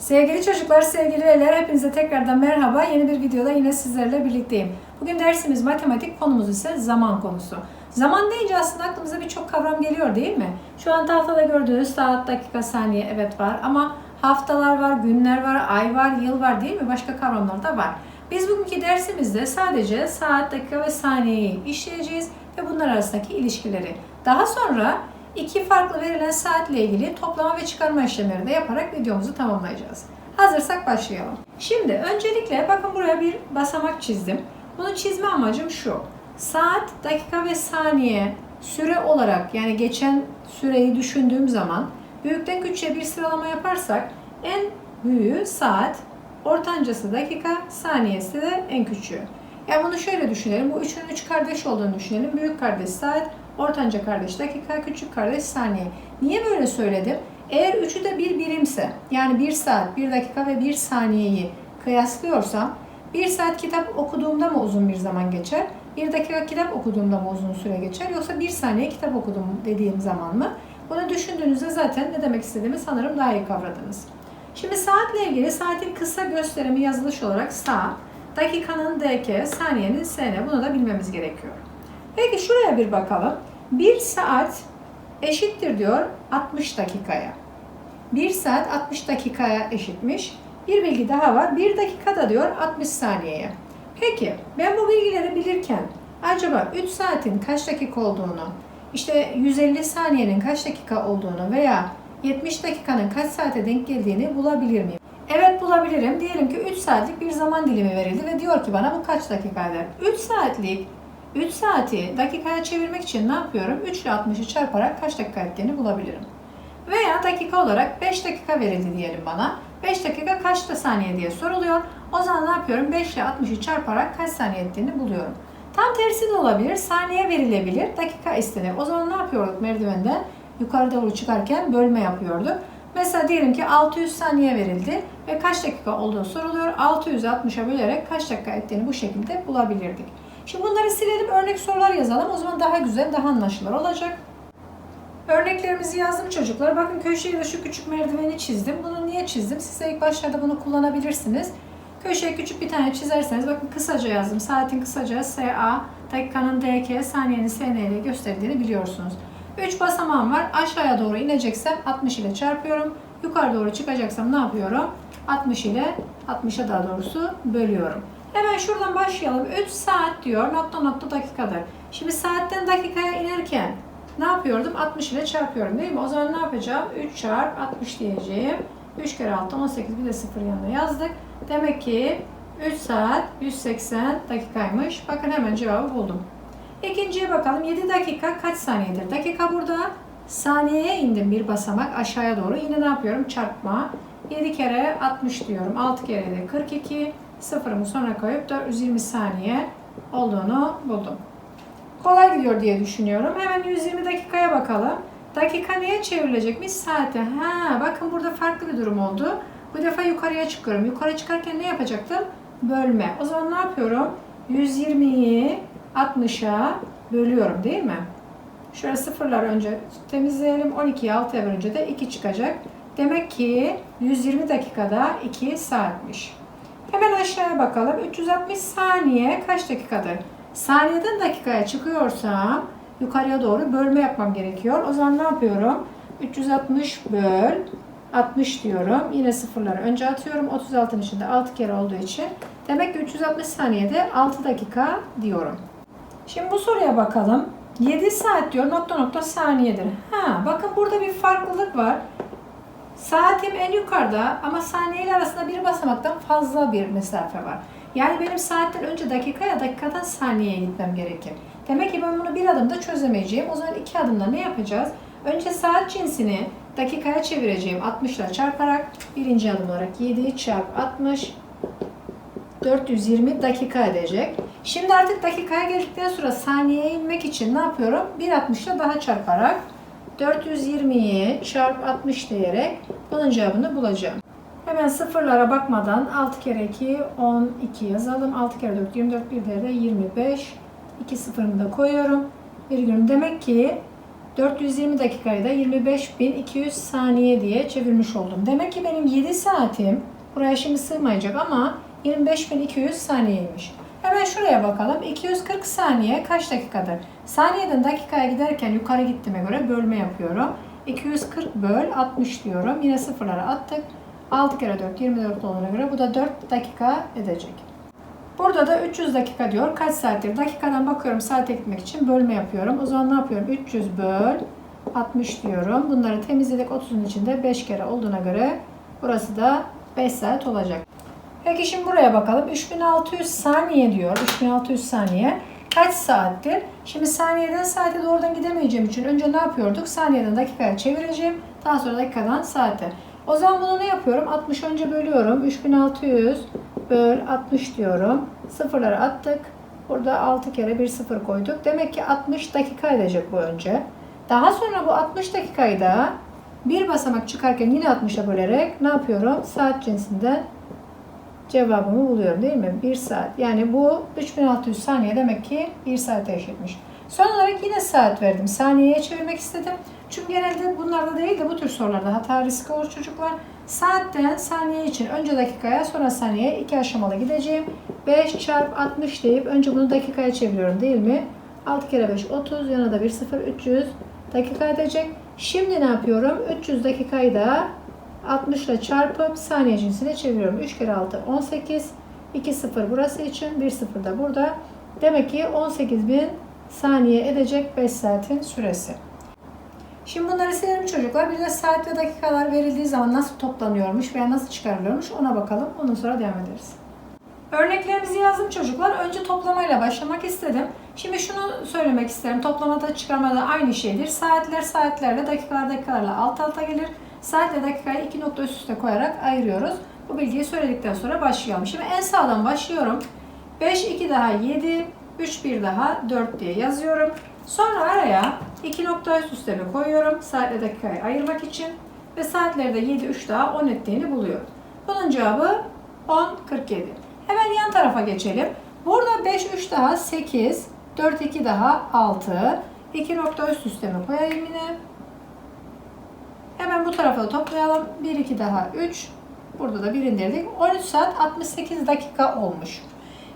Sevgili çocuklar, sevgili veliler hepinize tekrardan merhaba. Yeni bir videoda yine sizlerle birlikteyim. Bugün dersimiz matematik, konumuz ise zaman konusu. Zaman deyince aslında aklımıza birçok kavram geliyor değil mi? Şu an tahtada gördüğünüz saat, dakika, saniye evet var ama haftalar var, günler var, ay var, yıl var değil mi? Başka kavramlar da var. Biz bugünkü dersimizde sadece saat, dakika ve saniyeyi işleyeceğiz ve bunlar arasındaki ilişkileri. Daha sonra iki farklı verilen saatle ilgili toplama ve çıkarma işlemleri de yaparak videomuzu tamamlayacağız. Hazırsak başlayalım. Şimdi öncelikle bakın buraya bir basamak çizdim. Bunu çizme amacım şu. Saat, dakika ve saniye süre olarak yani geçen süreyi düşündüğüm zaman büyükten küçüğe bir sıralama yaparsak en büyüğü saat, ortancası dakika, saniyesi de en küçüğü. Yani bunu şöyle düşünelim. Bu üçünün üç kardeş olduğunu düşünelim. Büyük kardeş saat, ortanca kardeş dakika, küçük kardeş saniye. Niye böyle söyledim? Eğer üçü de bir birimse, yani bir saat, bir dakika ve bir saniyeyi kıyaslıyorsam, bir saat kitap okuduğumda mı uzun bir zaman geçer? Bir dakika kitap okuduğumda mı uzun süre geçer? Yoksa bir saniye kitap okudum dediğim zaman mı? Bunu düşündüğünüzde zaten ne demek istediğimi sanırım daha iyi kavradınız. Şimdi saatle ilgili saatin kısa gösterimi yazılış olarak saat, dakikanın dk, saniyenin sn. Bunu da bilmemiz gerekiyor. Peki şuraya bir bakalım. 1 saat eşittir diyor 60 dakikaya. 1 saat 60 dakikaya eşitmiş. Bir bilgi daha var. 1 dakikada diyor 60 saniyeye. Peki ben bu bilgileri bilirken acaba 3 saatin kaç dakika olduğunu, işte 150 saniyenin kaç dakika olduğunu veya 70 dakikanın kaç saate denk geldiğini bulabilir miyim? Evet bulabilirim. Diyelim ki 3 saatlik bir zaman dilimi verildi ve diyor ki bana bu kaç dakika eder? 3 saatlik 3 saati dakikaya çevirmek için ne yapıyorum? 3 ile 60'ı çarparak kaç dakika ettiğini bulabilirim. Veya dakika olarak 5 dakika verildi diyelim bana. 5 dakika kaçta saniye diye soruluyor. O zaman ne yapıyorum? 5 ile 60'ı çarparak kaç saniye ettiğini buluyorum. Tam tersi de olabilir. Saniye verilebilir. Dakika istenir. O zaman ne yapıyorduk merdivenden? Yukarı doğru çıkarken bölme yapıyorduk. Mesela diyelim ki 600 saniye verildi ve kaç dakika olduğu soruluyor. 660'a bölerek kaç dakika ettiğini bu şekilde bulabilirdik. Şimdi bunları silelim, örnek sorular yazalım. O zaman daha güzel, daha anlaşılır olacak. Örneklerimizi yazdım çocuklar. Bakın köşeye de şu küçük merdiveni çizdim. Bunu niye çizdim? Size ilk başlarda bunu kullanabilirsiniz. Köşeye küçük bir tane çizerseniz bakın kısaca yazdım. Saatin kısaca SA, dakikanın DK, saniyenin SN ile gösterdiğini biliyorsunuz. 3 basamağım var. Aşağıya doğru ineceksem 60 ile çarpıyorum. Yukarı doğru çıkacaksam ne yapıyorum? 60 ile 60'a daha doğrusu bölüyorum. Hemen şuradan başlayalım. 3 saat diyor. Nokta nokta dakikadır. Şimdi saatten dakikaya inerken ne yapıyordum? 60 ile çarpıyorum değil mi? O zaman ne yapacağım? 3 çarp 60 diyeceğim. 3 kere 6 18 bir de 0 yanına yazdık. Demek ki 3 saat 180 dakikaymış. Bakın hemen cevabı buldum. İkinciye bakalım. 7 dakika kaç saniyedir? Dakika burada. Saniyeye indim bir basamak aşağıya doğru. Yine ne yapıyorum? Çarpma. 7 kere 60 diyorum. 6 kere de 42. Sıfırımı sonra koyup 420 saniye olduğunu buldum. Kolay gidiyor diye düşünüyorum. Hemen 120 dakikaya bakalım. Dakika neye çevrilecekmiş? Saate. Ha, bakın burada farklı bir durum oldu. Bu defa yukarıya çıkıyorum. Yukarı çıkarken ne yapacaktım? Bölme. O zaman ne yapıyorum? 120'yi 60'a bölüyorum değil mi? Şöyle sıfırlar önce temizleyelim. 12'yi 6'ya bölünce de 2 çıkacak. Demek ki 120 dakikada 2 saatmiş. Hemen aşağıya bakalım. 360 saniye kaç dakikadır? Saniyeden dakikaya çıkıyorsam yukarıya doğru bölme yapmam gerekiyor. O zaman ne yapıyorum? 360 böl 60 diyorum. Yine sıfırları önce atıyorum. 36'ın içinde 6 kere olduğu için. Demek ki 360 saniyede 6 dakika diyorum. Şimdi bu soruya bakalım. 7 saat diyor nokta nokta saniyedir. Ha, bakın burada bir farklılık var. Saatim en yukarıda ama saniye ile arasında bir basamaktan fazla bir mesafe var. Yani benim saatten önce dakikaya, dakikadan saniyeye gitmem gerekir. Demek ki ben bunu bir adımda çözemeyeceğim. O zaman iki adımda ne yapacağız? Önce saat cinsini dakikaya çevireceğim 60 ile çarparak. Birinci adım olarak 7 çarp 60 420 dakika edecek. Şimdi artık dakikaya geldikten sonra saniyeye inmek için ne yapıyorum? 1.60 ile daha çarparak 420'yi çarp 60 diyerek bunun cevabını bulacağım. Hemen sıfırlara bakmadan 6 kere 2 12 yazalım. 6 kere 4 24 bir de 25. 2 sıfırımı da koyuyorum. Virgülüm demek ki 420 dakikayı da 25.200 saniye diye çevirmiş oldum. Demek ki benim 7 saatim buraya şimdi sığmayacak ama 25.200 saniyeymiş. Hemen şuraya bakalım. 240 saniye kaç dakikadır? Saniyeden dakikaya giderken yukarı gittiğime göre bölme yapıyorum. 240 böl 60 diyorum. Yine sıfırları attık. 6 kere 4 24 olduğuna göre bu da 4 dakika edecek. Burada da 300 dakika diyor. Kaç saattir? Dakikadan bakıyorum saat eklemek için bölme yapıyorum. O zaman ne yapıyorum? 300 böl 60 diyorum. Bunları temizledik. 30'un içinde 5 kere olduğuna göre burası da 5 saat olacak. Peki şimdi buraya bakalım. 3600 saniye diyor. 3600 saniye. Kaç saattir? Şimdi saniyeden saate doğrudan gidemeyeceğim için önce ne yapıyorduk? Saniyeden dakikaya çevireceğim. Daha sonra dakikadan saate. O zaman bunu ne yapıyorum? 60 önce bölüyorum. 3600 böl 60 diyorum. Sıfırları attık. Burada 6 kere bir sıfır koyduk. Demek ki 60 dakika edecek bu önce. Daha sonra bu 60 dakikayı da bir basamak çıkarken yine 60'a bölerek ne yapıyorum? Saat cinsinden cevabımı buluyorum değil mi? 1 saat. Yani bu 3600 saniye demek ki 1 saate eşitmiş. Son olarak yine saat verdim. Saniyeye çevirmek istedim. Çünkü genelde bunlarda değil de bu tür sorularda hata riski olur çocuklar. Saatten saniye için önce dakikaya sonra saniyeye iki aşamalı gideceğim. 5 çarp 60 deyip önce bunu dakikaya çeviriyorum değil mi? 6 kere 5 30 yana da 1 0 300 dakika edecek. Şimdi ne yapıyorum? 300 dakikayı da 60 ile çarpıp saniye cinsine çeviriyorum. 3 kere 6 18. 2 0 burası için 1 0 da burada. Demek ki 18.000 saniye edecek 5 saatin süresi. Şimdi bunları silelim çocuklar. Bir de saat ve dakikalar verildiği zaman nasıl toplanıyormuş veya nasıl çıkarılıyormuş ona bakalım. Ondan sonra devam ederiz. Örneklerimizi yazdım çocuklar. Önce toplamayla başlamak istedim. Şimdi şunu söylemek isterim. Toplamada çıkarmada aynı şeydir. Saatler saatlerle, dakikalar dakikalarla alt alta gelir. Saatle dakikayı iki nokta üst üste koyarak ayırıyoruz. Bu bilgiyi söyledikten sonra başlayalım. Şimdi en sağdan başlıyorum. 5, 2 daha 7, 3, 1 daha 4 diye yazıyorum. Sonra araya 2 nokta üst üste mi koyuyorum saatle dakikayı ayırmak için. Ve saatleri de 7, 3 daha 10 ettiğini buluyorum. Bunun cevabı 10, 47. Hemen yan tarafa geçelim. Burada 5, 3 daha 8, 4, 2 daha 6. 2 nokta üst üste mi koyayım yine. Hemen bu tarafa da toplayalım. 1, 2 daha 3. Burada da 1 indirdik. 13 saat 68 dakika olmuş.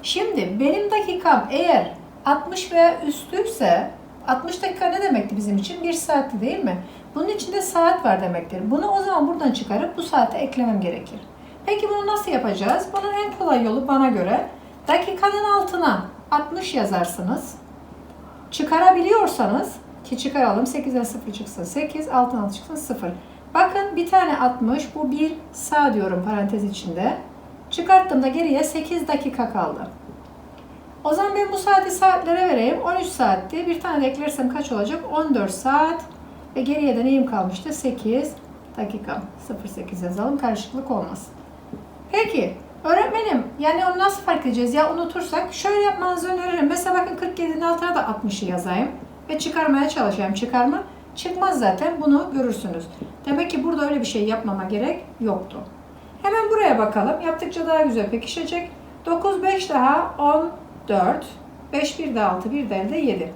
Şimdi benim dakikam eğer 60 veya üstüyse 60 dakika ne demekti bizim için? 1 saatti değil mi? Bunun içinde saat var demektir. Bunu o zaman buradan çıkarıp bu saate eklemem gerekir. Peki bunu nasıl yapacağız? Bunun en kolay yolu bana göre dakikanın altına 60 yazarsınız. Çıkarabiliyorsanız ki çıkaralım 8'den 0 çıksın 8, altın 6 çıksın 0. Bakın bir tane 60 bu bir sağ diyorum parantez içinde. Çıkarttığımda geriye 8 dakika kaldı. O zaman ben bu saati saatlere vereyim. 13 saatti. Bir tane eklersem kaç olacak? 14 saat. Ve geriye de neyim kalmıştı? 8 dakika. 08 yazalım. Karışıklık olmasın. Peki. Öğretmenim yani onu nasıl fark edeceğiz? Ya unutursak şöyle yapmanızı öneririm. Mesela bakın 47'nin altına da 60'ı yazayım. Ve çıkarmaya çalışayım. Çıkarma çıkmaz zaten. Bunu görürsünüz. Demek ki burada öyle bir şey yapmama gerek yoktu. Hemen buraya bakalım. Yaptıkça daha güzel pekişecek. 9, 5 daha 10, 4. 5, 1 de 6, 1 de elde 7.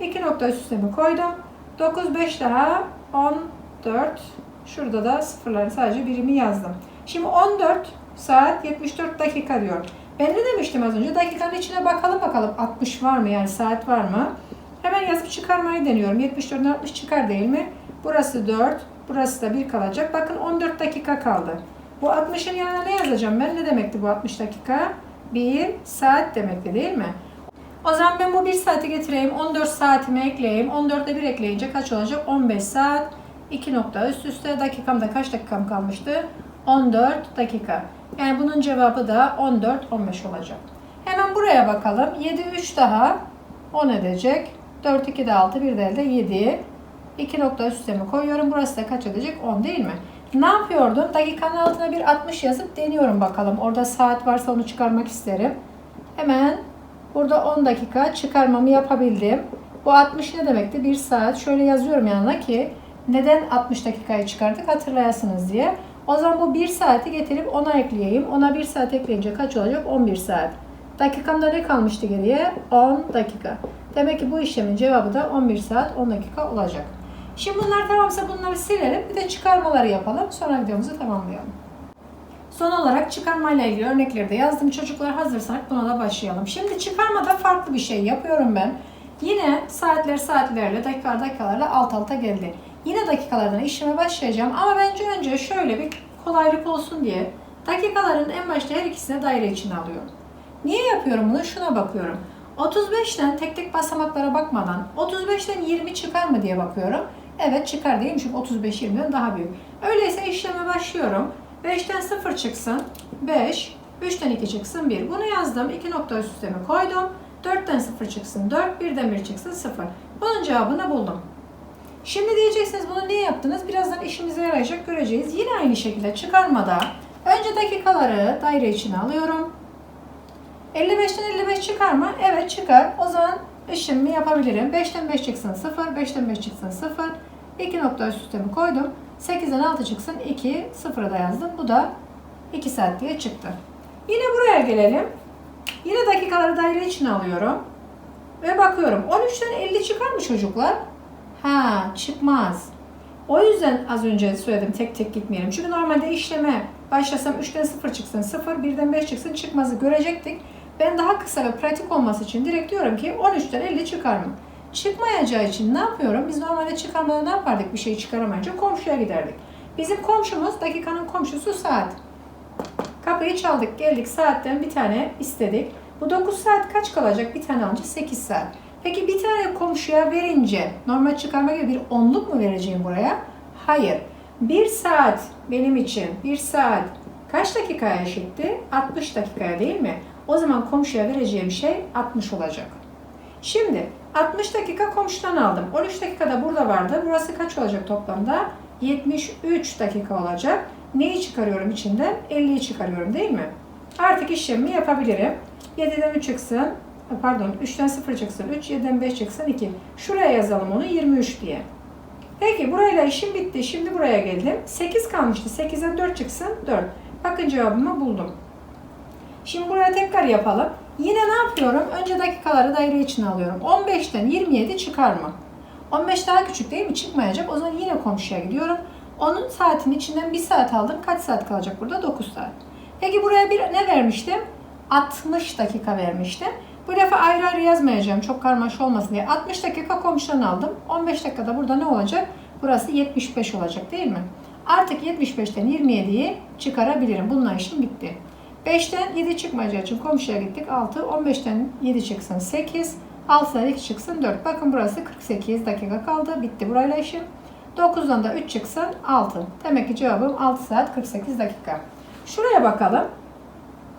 2 nokta üst üste mi koydum? 9, 5 daha 10, 4. Şurada da sıfırların sadece birimi yazdım. Şimdi 14 saat 74 dakika diyor. Ben ne demiştim az önce? Dakikanın içine bakalım bakalım 60 var mı yani saat var mı? Hemen yazıp çıkarmayı deniyorum. 74'den 60 çıkar değil mi? Burası 4, burası da 1 kalacak. Bakın 14 dakika kaldı. Bu 60'ın yanına ne yazacağım ben? Ne demekti bu 60 dakika? 1 saat demekti değil mi? O zaman ben bu 1 saati getireyim. 14 saatimi ekleyeyim. 14'e 1 ekleyince kaç olacak? 15 saat. 2 nokta üst üste. Dakikamda kaç dakikam kalmıştı? 14 dakika. Yani bunun cevabı da 14-15 olacak. Hemen buraya bakalım. 7 3 daha 10 edecek. 4 2 de 6 1 de elde 7. 2 nokta üst üste mi koyuyorum? Burası da kaç edecek? 10 değil mi? Ne yapıyordum? Dakikanın altına bir 60 yazıp deniyorum bakalım. Orada saat varsa onu çıkarmak isterim. Hemen burada 10 dakika çıkarmamı yapabildim. Bu 60 ne demekti? 1 saat. Şöyle yazıyorum yanına ki neden 60 dakikayı çıkardık hatırlayasınız diye. O zaman bu 1 saati getirip 10'a ekleyeyim. Ona 1 saat ekleyince kaç olacak? 11 saat. Dakikamda ne kalmıştı geriye? 10 dakika. Demek ki bu işlemin cevabı da 11 saat 10 dakika olacak. Şimdi bunlar tamamsa bunları silelim. Bir de çıkarmaları yapalım. Sonra videomuzu tamamlayalım. Son olarak çıkarmayla ilgili örnekleri de yazdım. Çocuklar hazırsak buna da başlayalım. Şimdi çıkarmada farklı bir şey yapıyorum ben. Yine saatler saatlerle, dakikalar dakikalarla alt alta geldi. Yine dakikalardan işleme başlayacağım ama bence önce şöyle bir kolaylık olsun diye dakikaların en başta her ikisine daire içine alıyorum. Niye yapıyorum bunu? Şuna bakıyorum. 35'ten tek tek basamaklara bakmadan 35'ten 20 çıkar mı diye bakıyorum. Evet çıkar diyeyim çünkü 35 20'den daha büyük. Öyleyse işleme başlıyorum. 5'ten 0 çıksın 5, 3'ten 2 çıksın 1. Bunu yazdım. 2 nokta üst üste mi koydum. 4'ten 0 çıksın 4, 1'den 1 çıksın 0. Bunun cevabını buldum. Şimdi diyeceksiniz bunu niye yaptınız? Birazdan işimize yarayacak göreceğiz. Yine aynı şekilde çıkarmada önce dakikaları daire içine alıyorum. 55'ten 55 çıkar mı? Evet çıkar. O zaman işlemimi yapabilirim. 5'ten 5 çıksın 0, 5'ten 5 çıksın 0. 2 nokta üst üste mi koydum. 8'den 6 çıksın 2, 0'a da yazdım. Bu da 2 saat diye çıktı. Yine buraya gelelim. Yine dakikaları daire içine alıyorum. Ve bakıyorum. 13'ten 50 çıkar mı çocuklar? Ha çıkmaz. O yüzden az önce söyledim tek tek gitmeyelim. Çünkü normalde işleme başlasam 3'ten 0 çıksın 0, 1'den 5 çıksın çıkmazı görecektik. Ben daha kısa ve pratik olması için direkt diyorum ki 13'ten 50 çıkar? Çıkmayacağı için ne yapıyorum? Biz normalde çıkarmada ne yapardık bir şey çıkaramayınca? Komşuya giderdik. Bizim komşumuz, dakikanın komşusu saat. Kapıyı çaldık, geldik saatten bir tane istedik. Bu 9 saat kaç kalacak? Bir tane alınca 8 saat. Peki bir tane komşuya verince normal çıkarma gibi bir onluk mu vereceğim buraya? Hayır. 1 saat benim için 1 saat kaç dakikaya eşitti? 60 dakikaya değil mi? O zaman komşuya vereceğim şey 60 olacak. Şimdi 60 dakika komşudan aldım. 13 dakikada burada vardı. Burası kaç olacak toplamda? 73 dakika olacak. Neyi çıkarıyorum içinden? 50'yi çıkarıyorum değil mi? Artık işlemimi yapabilirim. 7'den 3 çıksın. Pardon 3'ten 0 çıksın 3, 7'den 5 çıksın 2. Şuraya yazalım onu 23 diye. Peki burayla işim bitti. Şimdi buraya geldim. 8 kalmıştı. 8'den 4 çıksın 4. Bakın cevabımı buldum. Şimdi buraya tekrar yapalım. Yine ne yapıyorum? Önce dakikaları daire içine alıyorum. 15'ten 27 çıkar mı? 15 daha küçük değil mi? Çıkmayacak. O zaman yine komşuya gidiyorum. Onun saatin içinden 1 saat aldım. Kaç saat kalacak burada? 9 saat. Peki buraya bir ne vermiştim? 60 dakika vermiştim. Bu defa ayrı ayrı yazmayacağım. Çok karmaşa olmasın diye. 60 dakika komşudan aldım. 15 dakikada burada ne olacak? Burası 75 olacak değil mi? Artık 75'ten 27'yi çıkarabilirim. Bununla işim bitti. 5'ten 7 çıkmayacağı için komşuya gittik. 6. 15'ten 7 çıksın 8. 6'dan 2 çıksın 4. Bakın burası 48 dakika kaldı. Bitti burayla işim. 9'dan da 3 çıksın 6. Demek ki cevabım 6 saat 48 dakika. Şuraya bakalım.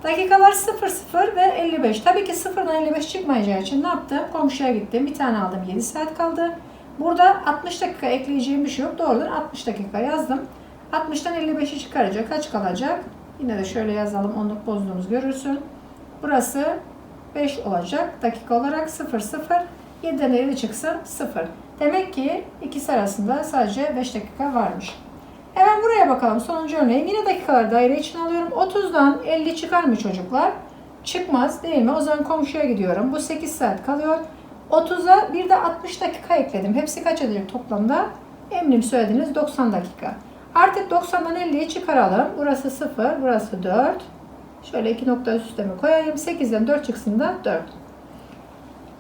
Dakikalar 0, 0 ve 55. Tabii ki 0'dan 55 çıkmayacağı için ne yaptım? Komşuya gittim. Bir tane aldım. 7 saat kaldı. Burada 60 dakika ekleyeceğim bir şey yok. Doğrudan 60 dakika yazdım. 60'tan 55'i çıkaracak. Kaç kalacak? Yine de şöyle yazalım. Onluk bozduğumuz görürsün. Burası 5 olacak. Dakika olarak 0, 0. 7'den 50 çıksın 0. Demek ki ikisi arasında sadece 5 dakika varmış. Hemen buraya bakalım. Sonuncu örneğim. Yine dakikalar daire için alıyorum. 30'dan 50 çıkar mı çocuklar? Çıkmaz değil mi? O zaman komşuya gidiyorum. Bu 8 saat kalıyor. 30'a bir de 60 dakika ekledim. Hepsi kaç edecek toplamda? Eminim söylediğiniz 90 dakika. Artık 90'dan 50'yi çıkaralım. Burası 0, burası 4. Şöyle iki nokta üst üste koyayım? 8'den 4 çıksın da 4.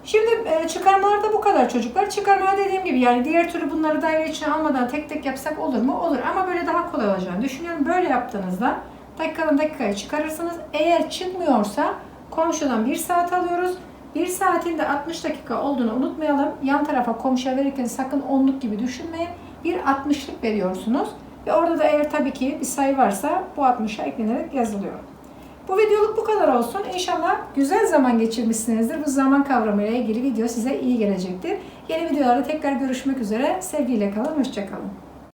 Şimdi e, çıkarmalarda bu kadar çocuklar. Çıkarma dediğim gibi yani diğer türlü bunları daire içine almadan tek tek yapsak olur mu? Olur ama böyle daha kolay olacağını düşünüyorum. Böyle yaptığınızda dakikadan dakikaya çıkarırsınız. Eğer çıkmıyorsa komşudan 1 saat alıyoruz. 1 saatin de 60 dakika olduğunu unutmayalım. Yan tarafa komşuya verirken sakın onluk gibi düşünmeyin. Bir 60'lık veriyorsunuz. Ve orada da eğer tabii ki bir sayı varsa bu 60'a eklenerek yazılıyor. Bu videoluk bu kadar olsun. İnşallah güzel zaman geçirmişsinizdir. Bu zaman kavramıyla ilgili video size iyi gelecektir. Yeni videolarda tekrar görüşmek üzere. Sevgiyle kalın, hoşçakalın.